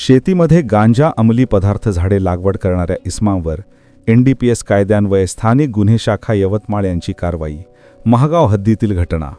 शेतीमध्ये गांजा अंमली पदार्थ झाडे लागवड करणाऱ्या इस्मांवर एनडीपीएस कायद्यान्वये स्थानिक गुन्हे शाखा यवतमाळ यांची कारवाई महागाव हद्दीतील घटना.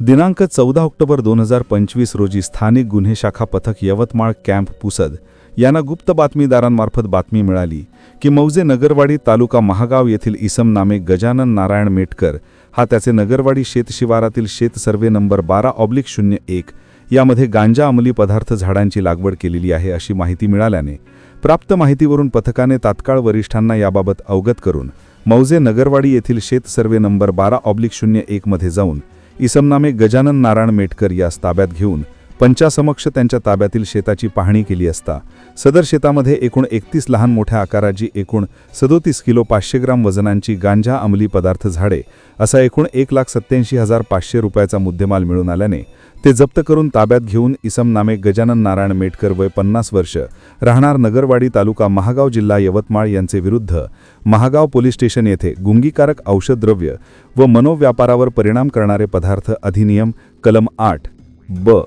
दिनांक चौदा ऑक्टोबर दोन हजार पंचवीस रोजी स्थानिक गुन्हे शाखा पथक यवतमाळ कॅम्प पुसद यांना गुप्त बातमीदारांमार्फत बातमी मिळाली की मौजे नगरवाडी तालुका महागाव येथील इसम नामे गजानन नारायण मेटकर हा त्याचे नगरवाडी शेतशिवारातील शेत सर्वे नंबर बारा ऑब्लिक शून्य एक यामध्ये गांजा अंमली पदार्थ झाडांची लागवड केलेली आहे अशी माहिती मिळाल्याने प्राप्त माहितीवरून पथकाने तात्काळ वरिष्ठांना याबाबत अवगत करून मौजे नगरवाडी येथील शेत सर्वे नंबर बारा ऑब्लिक शून्य एकमध्ये जाऊन इसमनामे गजानन नारायण मेटकर यास ताब्यात घेऊन पंचासमक्ष त्यांच्या ताब्यातील शेताची पाहणी केली असता सदर शेतामध्ये एकूण एकतीस लहान मोठ्या आकाराची एकूण सदोतीस किलो पाचशे ग्राम वजनांची गांजा अंमली पदार्थ झाडे असा एकूण एक लाख सत्याऐंशी हजार पाचशे रुपयाचा मुद्देमाल मिळून आल्याने ते जप्त करून ताब्यात घेऊन इसम नामे गजानन नारायण मेटकर वय पन्नास वर्ष राहणार नगरवाडी तालुका महागाव जिल्हा यवतमाळ यांचे विरुद्ध महागाव पोलीस स्टेशन येथे गुंगीकारक औषधद्रव्य व मनोव्यापारावर परिणाम करणारे पदार्थ अधिनियम कलम आठ ब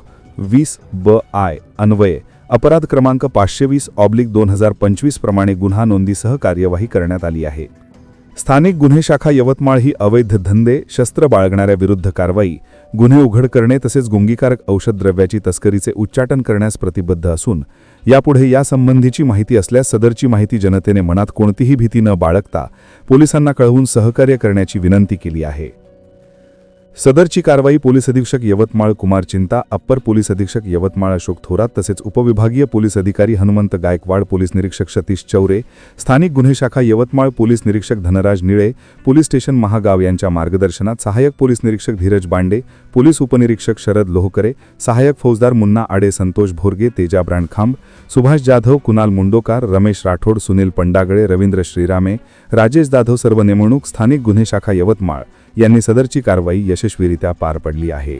वीस ब आय अन्वये अपराध क्रमांक पाचशे वीस ऑब्लिक दोन हजार पंचवीस प्रमाणे गुन्हा नोंदीसह कार्यवाही करण्यात आली आहे. स्थानिक गुन्हे शाखा यवतमाळ ही अवैध धंदे शस्त्र बाळगणाऱ्या विरुद्ध कारवाई गुन्हे उघड करणे तसेच गुंगीकारक औषध द्रव्याची तस्करीचे उच्चाटन करण्यास प्रतिबद्ध असून यापुढे यासंबंधीची माहिती असल्यास सदरची माहिती जनतेने मनात कोणतीही भीती न बाळगता पोलिसांना कळवून सहकार्य करण्याची विनंती केली आहे. सदरची कारवाई पोलीस अधीक्षक यवतमाळ कुमार चिंता अप्पर पोलीस अधीक्षक यवतमाळ अशोक थोरात तसेच उपविभागीय पोलीस अधिकारी हनुमंत गायकवाड पोलीस निरीक्षक सतीश चौरे स्थानिक गुन्हे शाखा यवतमाळ पोलीस निरीक्षक धनराज निळे पोलीस स्टेशन महागाव यांच्या मार्गदर्शनात सहाय्यक पोलीस निरीक्षक धीरज बांडे पोलीस उपनिरीक्षक शरद लोहकरे सहाय्यक फौजदार मुन्ना आडे संतोष भोरगे तेजा ब्रांडखांब सुभाष जाधव कुणाल मुंडोकार रमेश राठोड सुनील पंडागळे रवींद्र श्रीरामे राजेश जाधव सर्व नेमणूक स्थानिक गुन्हे शाखा यवतमाळ यांनी सदरची कारवाई यशस्वीरित्या पार पडली आहे.